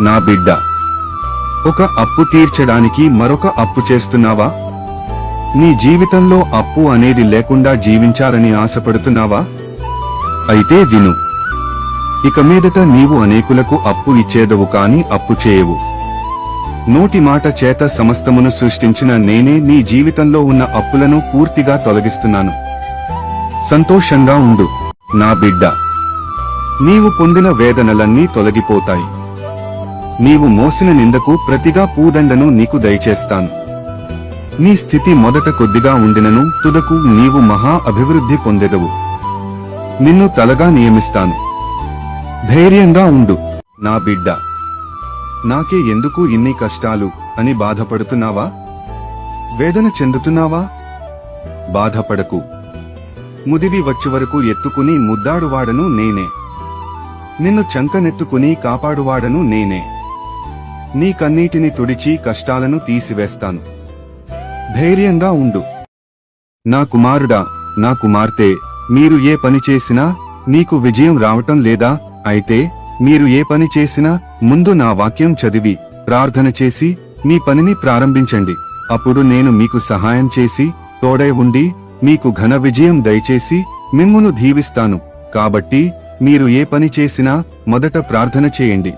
నా బిడ్డ ఒక అప్పు తీర్చడానికి మరొక అప్పు చేస్తున్నావా? నీ జీవితంలో అప్పు అనేది లేకుండా జీవించాలని ఆశపడుతున్నావా? అయితే విను ఇక మీదట నీవు అనేకులకు అప్పు ఇచ్చేదవు కాని అప్పు చేయవు. నోటి మాట చేత సమస్తమును సృష్టించిన నేనే నీ జీవితంలో ఉన్న అప్పులను పూర్తిగా తొలగిస్తున్నాను. సంతోషంగా ఉండు నా బిడ్డ. నీవు పొందిన వేదనలన్నీ తొలగిపోతాయి. నీవు మోసిన నిందకు ప్రతిగా పూదండను నీకు దయచేస్తాను. నీ స్థితి మొదట కొద్దిగా ఉండినను తుదకు నీవు మహా అభివృద్ధి పొందెదవు. నిన్ను తలగా నియమిస్తాను. ధైర్యంగా ఉండు నా బిడ్డ. నాకే ఎందుకు ఇన్ని కష్టాలు అని బాధపడుతున్నావా? వేదన చెందుతున్నావా? బాధపడకు. ముదివి వచ్చి వరకు ఎత్తుకుని ముద్దాడువాడను నేనే. నిన్ను చంకనెత్తుకుని కాపాడువాడను నేనే. నీ కన్నీటిని తుడిచి కష్టాలను తీసివేస్తాను. ధైర్యంగా ఉండు. నా కుమారుడా నా కుమార్తె మీరు ఏ పని చేసినా నీకు విజయం రావటం లేదా? అయితే మీరు ఏ పని చేసినా ముందు నా వాక్యం చదివి ప్రార్థన చేసి మీ పనిని ప్రారంభించండి. అప్పుడు నేను మీకు సహాయం చేసి తోడై ఉండి మీకు ఘన విజయం దయచేసి మిమ్మును దీవిస్తాను. కాబట్టి మీరు ఏ పని చేసినా మొదట ప్రార్థన చేయండి.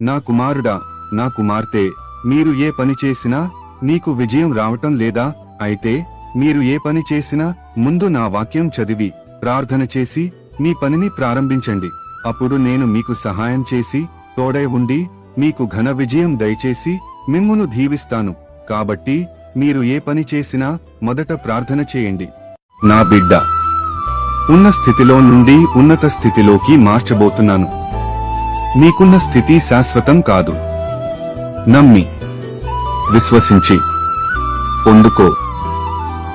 నా కుమారుడా నా కుమార్తె మీరు ఏ పని చేసినా నీకు విజయం రావటం లేదా? అయితే మీరు ఏ పని చేసినా ముందు నా వాక్యం చదివి ప్రార్థన చేసి మీ పనిని ప్రారంభించండి. అప్పుడు నేను మీకు సహాయం చేసి తోడై ఉండి మీకు ఘన విజయం దయచేసి మిమ్మును దీవిస్తాను. కాబట్టి మీరు ఏ పని చేసినా మొదట ప్రార్థన చేయండి. నా బిడ్డ ఉన్న స్థితిలో నుండి ఉన్నత స్థితిలోకి మార్చబోతున్నాను. నీకున్న స్థితి శాశ్వతం కాదు. నమ్మి విశ్వసించి పొందుకో.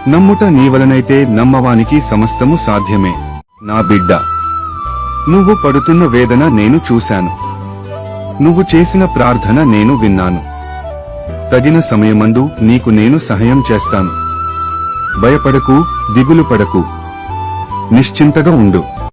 నమ్ముట నీవలనైతే నమ్మవానికి సమస్తము సాధ్యమే. నా బిడ్డ నువ్వు పడుతున్న వేదన నేను చూశాను. నువ్వు చేసిన ప్రార్థన నేను విన్నాను. తగిన సమయమందు నీకు నేను సహాయం చేస్తాను. భయపడకు దిగులు పడకు. నిశ్చింతగా ఉండు.